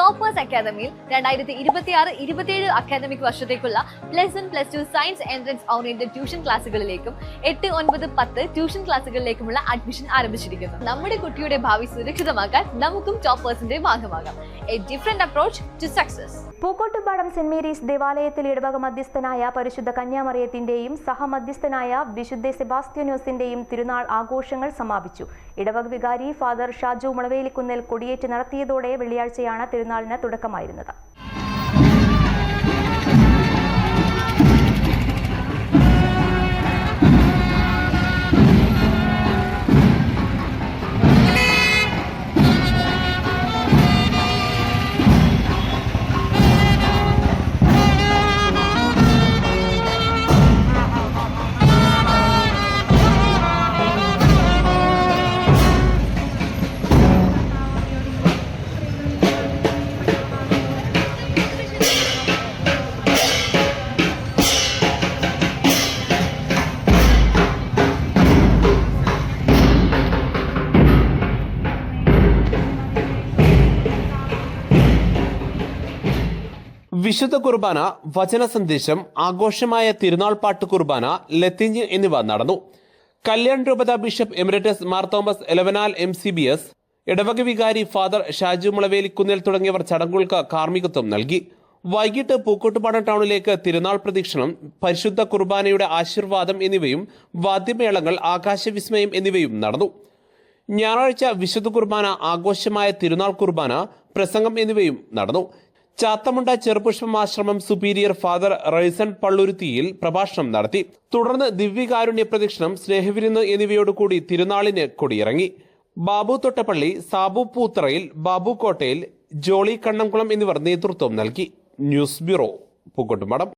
Toppers അക്കാദമിയിൽ രണ്ടായിരത്തി ഇരുപത്തി ആറ് ഇരുപത്തിയേഴ് അക്കാദമിക് വർഷത്തേക്കുള്ള plus one plus two science entrance oriented tuition ക്ലാസ്സുകളിലേക്കും എട്ട് ഒൻപത് പത്ത് ട്യൂഷൻ ക്ലാസ്സുകളിലേക്കുമുള്ള അഡ്മിഷൻ ആരംഭിച്ചിരിക്കുന്നു. നമ്മുടെ കുട്ടിയുടെ ഭാവി സുരക്ഷിതമാക്കാൻ നമുക്കും ടോപ്പേഴ്സിന്റെ ഭാഗമാകാം. A different approach to success Pookkottupadam saint Mary's ദേവാലയത്തിൽ ഇടവക മധ്യസ്ഥനായ പരിശുദ്ധ കന്യാമറിയത്തിന്റെയും സഹമധ്യസ്ഥനായ വിശുദ്ധ സെബാസ്റ്റ്യനോസിന്റെയും തിരുനാൾ ആഘോഷങ്ങൾ സമാപിച്ചു. ഇടവക വികാരി ഫാദർ ഷാജു മുളവേലിക്കുന്നേൽ കൊടിയേറ്റ് നടത്തിയതോടെ വെള്ളിയാഴ്ചയാണ് തിരുനാളിന് തുടക്കമായിരുന്നത്. വിശുദ്ധ കുർബാന വചന സന്ദേശം ആഘോഷമായ തിരുനാൾ പാട്ട് കുർബാന ലത്തിഞ്ച് എന്നിവ നടന്നു. കല്യാൺ രൂപത bishop emeritus Mar Thomas Elavanal M C B S ഇടവക വികാരി ഫാദർ ഷാജു മുളവേലിക്കുന്നിൽ തുടങ്ങിയവർ ചടങ്ങുകൾക്ക് കാർമ്മികത്വം നൽകി. വൈകിട്ട് പൂക്കോട്ടുപാടം ടൗണിലേക്ക് തിരുനാൾ പ്രദക്ഷിണം പരിശുദ്ധ കുർബാനയുടെ ആശീർവാദം എന്നിവയും വാദ്യമേളങ്ങൾ ആകാശവിസ്മയം എന്നിവയും നടന്നു. ഞായറാഴ്ച വിശുദ്ധ കുർബാന ആഘോഷമായ തിരുനാൾ കുർബാന പ്രസംഗം എന്നിവയും നടന്നു. ചാത്തമുണ്ട ചെറുപുഷ്പം ആശ്രമം സുപ്പീരിയർ ഫാദർ റൈസൺ പള്ളുരുത്തിയിൽ പ്രഭാഷണം നടത്തി. തുടർന്ന് ദിവ്യകാരുണ്യ പ്രദക്ഷിണം സ്നേഹവിരുന്ന് എന്നിവയോടുകൂടി തിരുനാളിന് കൊടിയിറങ്ങി. ബാബു തൊട്ടപ്പള്ളി സാബു പൂത്തറയിൽ ബാബു കോട്ടയിൽ ജോളി കണ്ണംകുളം എന്നിവർ നേതൃത്വം നൽകി. News bureau പൂക്കോട്ടുമടം